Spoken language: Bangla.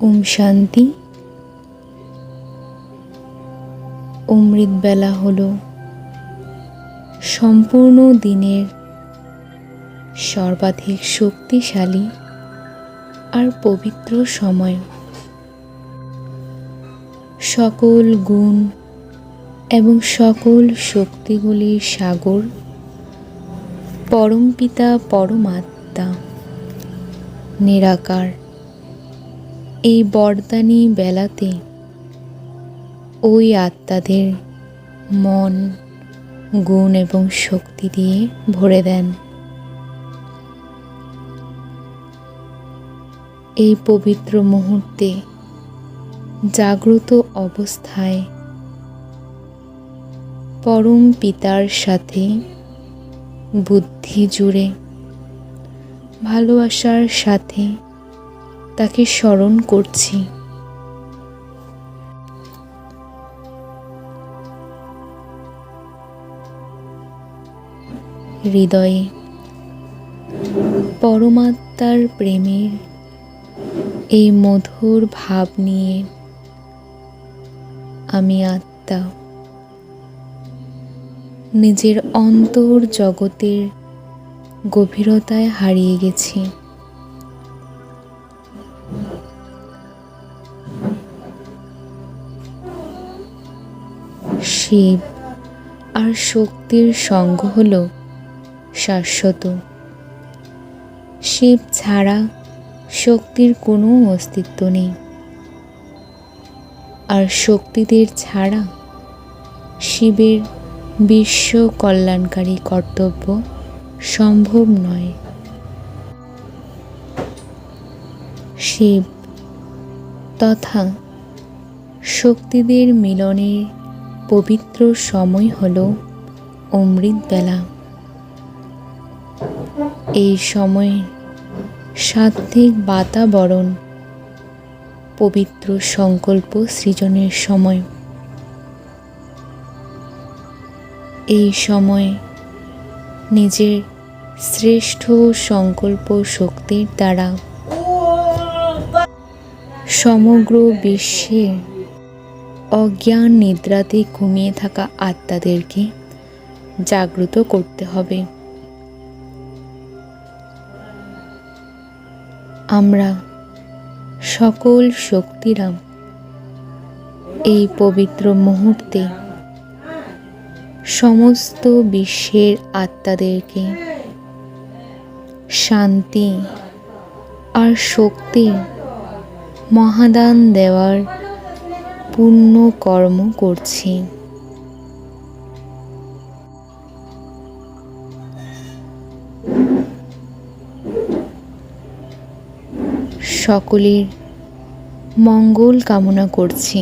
ওম শান্তি। অমৃতবেলা হলো। সম্পূর্ণ দিনের সর্বাধিক শক্তিশালী আর পবিত্র সময়। সকল গুণ এবং সকল শক্তিগুলির সাগর, পরমপিতা, পরমাত্মা, নিরাকার। এই বরদানি বেলাতে ওই আত্মাদের মন, গুণ এবং শক্তি দিয়ে ভরে দেন। এই পবিত্র মুহূর্তে জাগ্রত অবস্থায় পরম পিতার সাথে বুদ্ধি জুড়ে ভালোবাসার সাথে তাকে স্মরণ করছি। হৃদয়ে পরমাত্মার প্রেমের এই মধুর ভাব নিয়ে আমি আত্মা। নিজের অন্তর জগতের গভীরতায় হারিয়ে গেছি। শিব। আর শক্তির সঙ্গ হল শাশ্বত। শিব ছাড়া শক্তির কোনো অস্তিত্ব নেই। আর শক্তিদের ছাড়া শিবের বিশ্ব কল্যাণকারী কর্তব্য সম্ভব নয়। শিব তথা শক্তিদের মিলনের পবিত্র সময় হল অমৃতবেলা। এই সময়ে সাত্বিক বাতাবরণ, পবিত্র সংকল্প সৃজনের সময়। এই সময়ে নিজের শ্রেষ্ঠ সংকল্প শক্তির দ্বারা সমগ্র বিশ্বে অজ্ঞান নিদ্রাতে ঘুমিয়ে থাকা আত্মাদেরকে জাগ্রত করতে হবে। আমরা সকল শক্তিরা এই পবিত্র মুহূর্তে সমস্ত বিশ্বের আত্মাদেরকে শান্তি আর শক্তির মহাদান দেওয়ার পূর্ণ কর্ম করছি। সকলের মঙ্গল কামনা করছি।